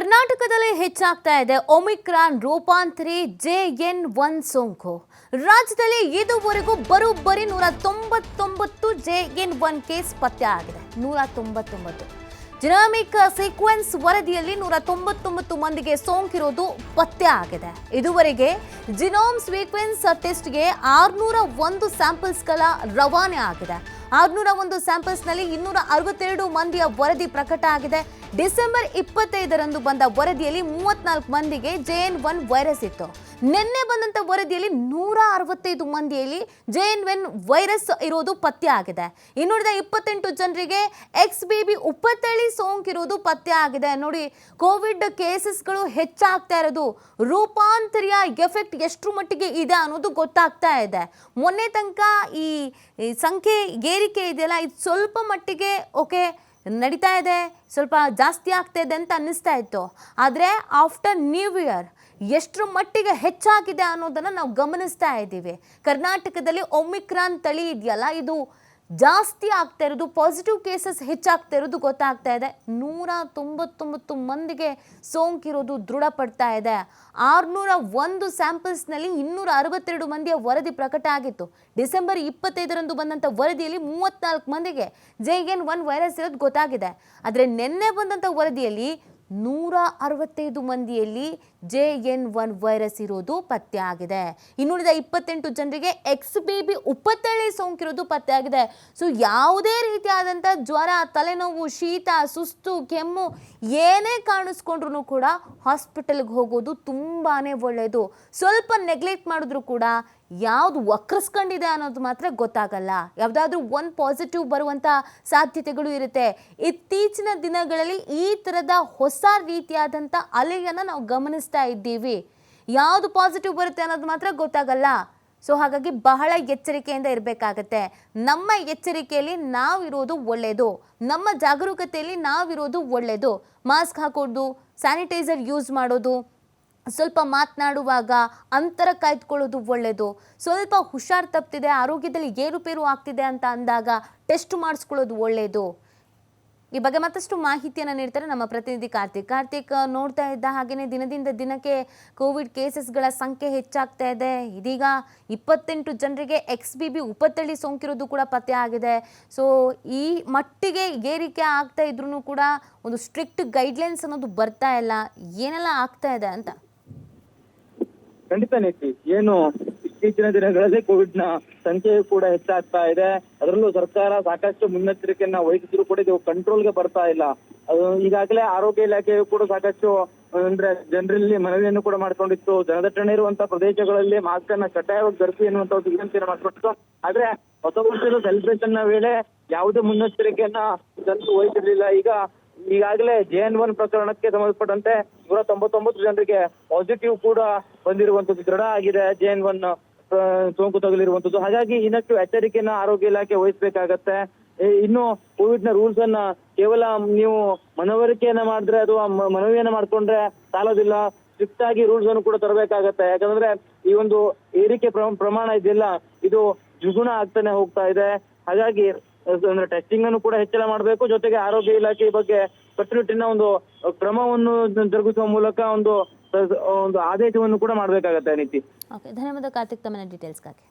ಕರ್ನಾಟಕದಲ್ಲಿ ಹೆಚ್ಚಾಗ್ತಾ ಇದೆ ಒಮಿಕ್ರಾನ್ ರೂಪಾಂತರಿ ಜೆ ಎನ್ ಒನ್ ಸೋಂಕು. ರಾಜ್ಯದಲ್ಲಿ ಇದುವರೆಗೂ ಬರೋಬ್ಬರಿ ನೂರ ತೊಂಬತ್ತೊಂಬತ್ತು ಜೆ ಎನ್ ಒನ್ ಕೇಸ್ ಪತ್ತೆ ಆಗಿದೆ. ನೂರ ತೊಂಬತ್ತೊಂಬತ್ತು ಜಿನಾಮಿಕ್ ಸೀಕ್ವೆನ್ಸ್ ವರದಿಯಲ್ಲಿ ನೂರ ತೊಂಬತ್ತೊಂಬತ್ತು ಮಂದಿಗೆ ಸೋಂಕಿರೋದು ಪತ್ತೆ ಆಗಿದೆ. ಇದುವರೆಗೆ ಜಿನೋಮ್ ಸೀಕ್ವೆನ್ಸ್ ಟೆಸ್ಟ್ಗೆ ಆರುನೂರ ಒಂದು ಸ್ಯಾಂಪಲ್ಸ್ಗಳ ರವಾನೆ ಆಗಿದೆ. ಆರ್ನೂರ ಒಂದು ಸ್ಯಾಂಪಲ್ಸ್ನಲ್ಲಿ ಇನ್ನೂರ ಅರವತ್ತೆರಡು ಮಂದಿಯ ವರದಿ ಪ್ರಕಟ ಆಗಿದೆ. ಡಿಸೆಂಬರ್ ಇಪ್ಪತ್ತೈದರಂದು ಬಂದ ವರದಿಯಲ್ಲಿ ಮೂವತ್ನಾಲ್ಕು ಮಂದಿಗೆ ಜೆ ಎನ್ ಒನ್ ವೈರಸ್ ಇತ್ತು. ನಿನ್ನೆ ಬಂದಂಥ ವರದಿಯಲ್ಲಿ ನೂರ ಅರವತ್ತೈದು ಮಂದಿಯಲ್ಲಿ ಜೆ ಎನ್ ಒನ್ ವೈರಸ್ ಇರೋದು ಪತ್ತೆ ಆಗಿದೆ. ಇನ್ನುಳಿದ ಇಪ್ಪತ್ತೆಂಟು ಜನರಿಗೆ ಎಕ್ಸ್ ಬಿ ಬಿ ಉಪ್ಪತ್ತಳಿ ಸೋಂಕಿರೋದು ಪತ್ತೆ ಆಗಿದೆ. ನೋಡಿ, ಕೋವಿಡ್ ಕೇಸಸ್ಗಳು ಹೆಚ್ಚಾಗ್ತಾ ಇರೋದು, ರೂಪಾಂತರಿಯ ಎಫೆಕ್ಟ್ ಎಷ್ಟು ಮಟ್ಟಿಗೆ ಇದೆ ಅನ್ನೋದು ಗೊತ್ತಾಗ್ತಾ ಇದೆ. ಮೊನ್ನೆ ತನಕ ಈ ಈ ಸಂಖ್ಯೆ ಏರಿಕೆ ಇದೆಯಲ್ಲ, ಇದು ಸ್ವಲ್ಪ ಮಟ್ಟಿಗೆ ಓಕೆ, ನಡೀತಾ ಇದೆ, ಸ್ವಲ್ಪ ಜಾಸ್ತಿ ಆಗ್ತಾ ಇದೆ ಅಂತ ಅನ್ನಿಸ್ತಾ ಇತ್ತು. ಆದರೆ ಆಫ್ಟರ್ ನ್ಯೂ ಇಯರ್ ಎಷ್ಟರ ಮಟ್ಟಿಗೆ ಹೆಚ್ಚಾಗಿದೆ ಅನ್ನೋದನ್ನು ನಾವು ಗಮನಿಸ್ತಾ ಇದ್ದೀವಿ. ಕರ್ನಾಟಕದಲ್ಲಿ ಒಮಿಕ್ರಾನ್ ತಳಿ ಇದೆಯಲ್ಲ, ಇದು ಜಾಸ್ತಿ ಆಗ್ತಾ ಇರೋದು ಪಾಸಿಟಿವ್ ಕೇಸಸ್ ಹೆಚ್ಚಾಗ್ತಾ ಇರೋದು ಗೊತ್ತಾಗ್ತಾ ಇದೆ. ನೂರ ತೊಂಬತ್ತೊಂಬತ್ತು ಮಂದಿಗೆ ಸೋಂಕಿರೋದು ದೃಢಪಡ್ತಾ ಇದೆ. ಆರುನೂರ ಒಂದು ಸ್ಯಾಂಪಲ್ಸ್ನಲ್ಲಿ ಇನ್ನೂರ ಅರವತ್ತೆರಡು ಮಂದಿಯ ವರದಿ ಪ್ರಕಟ ಆಗಿತ್ತು. ಡಿಸೆಂಬರ್ ಇಪ್ಪತ್ತೈದರಂದು ಬಂದಂಥ ವರದಿಯಲ್ಲಿ ಮೂವತ್ನಾಲ್ಕು ಮಂದಿಗೆ ಜೆ ಎನ್ ಒನ್ ವೈರಸ್ ಇರೋದು ಗೊತ್ತಾಗಿದೆ. ಆದರೆ ನಿನ್ನೆ ಬಂದಂಥ ವರದಿಯಲ್ಲಿ ನೂರ ಅರವತ್ತೈದು ಮಂದಿಯಲ್ಲಿ ಜೆ ಎನ್ ಒನ್ ವೈರಸ್ ಇರೋದು ಪತ್ತೆ ಆಗಿದೆ. ಇನ್ನುಳಿದ ಇಪ್ಪತ್ತೆಂಟು ಜನರಿಗೆ ಎಕ್ಸ್ ಬಿ ಬಿ ಸೋಂಕು ಸೋಂಕಿರೋದು ಪತ್ತೆ ಆಗಿದೆ. ಸೊ ಯಾವುದೇ ರೀತಿಯಾದಂಥ ಜ್ವರ, ತಲೆನೋವು, ಶೀತ, ಸುಸ್ತು, ಕೆಮ್ಮು ಏನೇ ಕಾಣಿಸ್ಕೊಂಡ್ರು ಕೂಡ ಹಾಸ್ಪಿಟಲ್ಗೆ ಹೋಗೋದು ತುಂಬಾ ಒಳ್ಳೆಯದು ಸ್ವಲ್ಪ ನೆಗ್ಲೆಕ್ಟ್ ಮಾಡಿದ್ರು ಕೂಡ ಯಾವುದು ವಕ್ರಸ್ಕೊಂಡಿದೆ ಅನ್ನೋದು ಮಾತ್ರ ಗೊತ್ತಾಗಲ್ಲ. ಯಾವುದಾದ್ರೂ ಒಂದು ಪಾಸಿಟಿವ್ ಬರುವಂಥ ಸಾಧ್ಯತೆಗಳು ಇರುತ್ತೆ. ಇತ್ತೀಚಿನ ದಿನಗಳಲ್ಲಿ ಈ ಥರದ ಹೊಸ ರೀತಿಯಾದಂಥ ಅಲೆಯನ್ನು ನಾವು ಗಮನಿಸ್ತಾ ಇದ್ದೀವಿ. ಯಾವುದು ಪಾಸಿಟಿವ್ ಬರುತ್ತೆ ಅನ್ನೋದು ಮಾತ್ರ ಗೊತ್ತಾಗಲ್ಲ. ಸೊ ಹಾಗಾಗಿ ಬಹಳ ಎಚ್ಚರಿಕೆಯಿಂದ ಇರಬೇಕಾಗತ್ತೆ. ನಮ್ಮ ಎಚ್ಚರಿಕೆಯಲ್ಲಿ ನಾವಿರೋದು ಒಳ್ಳೆಯದು ನಮ್ಮ ಜಾಗರೂಕತೆಯಲ್ಲಿ ನಾವಿರೋದು ಒಳ್ಳೆಯದು ಮಾಸ್ಕ್ ಹಾಕೋದು ಸ್ಯಾನಿಟೈಸರ್ ಯೂಸ್ ಮಾಡೋದು ಸ್ವಲ್ಪ ಮಾತನಾಡುವಾಗ ಅಂತರ ಕಾಯ್ದುಕೊಳ್ಳೋದು ಒಳ್ಳೆಯದು ಸ್ವಲ್ಪ ಹುಷಾರು ತಪ್ಪಿದೆ ಆರೋಗ್ಯದಲ್ಲಿ ಏರುಪೇರು ಆಗ್ತಿದೆ ಅಂತ ಅಂದಾಗ ಟೆಸ್ಟ್ ಮಾಡಿಸ್ಕೊಳ್ಳೋದು ಒಳ್ಳೆಯದು ಈ ಬಗ್ಗೆ ಮತ್ತಷ್ಟು ಮಾಹಿತಿಯನ್ನು ನೀಡ್ತಾರೆ ನಮ್ಮ ಪ್ರತಿನಿಧಿ ಕಾರ್ತಿಕ್. ಕಾರ್ತಿಕ್, ನೋಡ್ತಾ ಇದ್ದ ಹಾಗೆಯೇ ದಿನದಿಂದ ದಿನಕ್ಕೆ ಕೋವಿಡ್ ಕೇಸಸ್ಗಳ ಸಂಖ್ಯೆ ಹೆಚ್ಚಾಗ್ತಾ ಇದೆ. ಇದೀಗ ಇಪ್ಪತ್ತೆಂಟು ಜನರಿಗೆ ಎಕ್ಸ್ ಬಿ ಬಿ ಉಪತಳಿ ಸೋಂಕಿರೋದು ಕೂಡ ಪತ್ತೆ ಆಗಿದೆ. ಸೊ ಈ ಮಟ್ಟಿಗೆ ಏರಿಕೆ ಆಗ್ತಾ ಇದ್ರೂ ಕೂಡ ಒಂದು ಸ್ಟ್ರಿಕ್ಟ್ ಗೈಡ್ಲೈನ್ಸ್ ಅನ್ನೋದು ಬರ್ತಾ ಇಲ್ಲ. ಏನೆಲ್ಲ ಆಗ್ತಾ ಇದೆ ಅಂತ? ಖಂಡಿತ ನೀತಿ ಏನು ಇತ್ತೀಚಿನ ದಿನಗಳಲ್ಲಿ ಕೋವಿಡ್ನ ಸಂಖ್ಯೆ ಕೂಡ ಹೆಚ್ಚಾಗ್ತಾ ಇದೆ. ಅದರಲ್ಲೂ ಸರ್ಕಾರ ಸಾಕಷ್ಟು ಮುನ್ನೆಚ್ಚರಿಕೆಯನ್ನ ವಹಿಸಿದ್ರು ಕೂಡ ಇದು ಕಂಟ್ರೋಲ್ಗೆ ಬರ್ತಾ ಇಲ್ಲ. ಈಗಾಗಲೇ ಆರೋಗ್ಯ ಇಲಾಖೆಯು ಕೂಡ ಸಾಕಷ್ಟು, ಅಂದ್ರೆ ಜನರಲ್ಲಿ ಮನವಿಯನ್ನು ಕೂಡ ಮಾಡ್ಕೊಂಡಿತ್ತು. ಜನದಟ್ಟಣೆ ಇರುವಂತಹ ಪ್ರದೇಶಗಳಲ್ಲಿ ಮಾಸ್ಕ್ ಅನ್ನ ಕಡ್ಡಾಯವಾಗಿ ಧರಿಸಿ ಎನ್ನುವಂತ ಒಂದು ವಿನಂತಿಯನ್ನು ಮಾಡ್ಕೊಂಡಿತ್ತು ಆದ್ರೆ ಹೊಸ ವರ್ಷದ ಸೆಲೆಬ್ರೇಷನ್ನ ವೇಳೆ ಯಾವುದೇ ಮುನ್ನೆಚ್ಚರಿಕೆಯನ್ನ ಜನರು ವಹಿಸಿರ್ಲಿಲ್ಲ. ಈಗ ಈಗಾಗಲೇ ಜೆ ಎನ್ ಒನ್ ಪ್ರಕರಣಕ್ಕೆ ಸಂಬಂಧಪಟ್ಟಂತೆ ನೂರ ತೊಂಬತ್ತೊಂಬತ್ತು ಜನರಿಗೆ ಪಾಸಿಟಿವ್ ಕೂಡ ಬಂದಿರುವಂತದ್ದು ದೃಢ ಆಗಿದೆ ಜೆ ಎನ್ ಒನ್ ಸೋಂಕು ತಗುಲಿರುವಂತದ್ದು ಹಾಗಾಗಿ ಇನ್ನಷ್ಟು ಎಚ್ಚರಿಕೆಯನ್ನ ಆರೋಗ್ಯ ಇಲಾಖೆ ವಹಿಸಬೇಕಾಗತ್ತೆ. ಇನ್ನು ಕೋವಿಡ್ನ ರೂಲ್ಸ್ ಅನ್ನ ಕೇವಲ ನೀವು ಮನವರಿಕೆಯನ್ನ ಮಾಡಿದ್ರೆ ಮ- ಮನವಿಯನ್ನ ಮಾಡ್ಕೊಂಡ್ರೆ ಸಾಲೋದಿಲ್ಲ. ಸ್ಟ್ರಿಕ್ಟ್ ಆಗಿ ರೂಲ್ಸ್ ಅನ್ನು ಕೂಡ ತರಬೇಕಾಗತ್ತೆ. ಯಾಕಂದ್ರೆ ಈ ಒಂದು ಏರಿಕೆ ಪ್ರಮಾಣ ಇದೆಯಲ್ಲ ಇದು ದ್ವಿಗುಣ ಆಗ್ತಾನೆ ಹೋಗ್ತಾ ಇದೆ. ಹಾಗಾಗಿ ಅಂದ್ರೆ ಟೆಸ್ಟಿಂಗ್ ಅನ್ನು ಕೂಡ ಹೆಚ್ಚಳ ಮಾಡಬೇಕು. ಜೊತೆಗೆ ಆರೋಗ್ಯ ಇಲಾಖೆ ಬಗ್ಗೆ ಕಟ್ಟುನಿಟ್ಟಿನ ಒಂದು ಕ್ರಮವನ್ನು ಜರುಗಿಸುವ ಮೂಲಕ ಒಂದು ಒಂದು ಆದೇಶವನ್ನು ಕೂಡ ಮಾಡಬೇಕಾಗತ್ತೆ ನೀತಿ ಧನ್ಯವಾದ ಕಾರ್ತಿಕ್ ತಮ್ಮ ಡೀಟೇಲ್ಸ್ಗಾಗಿ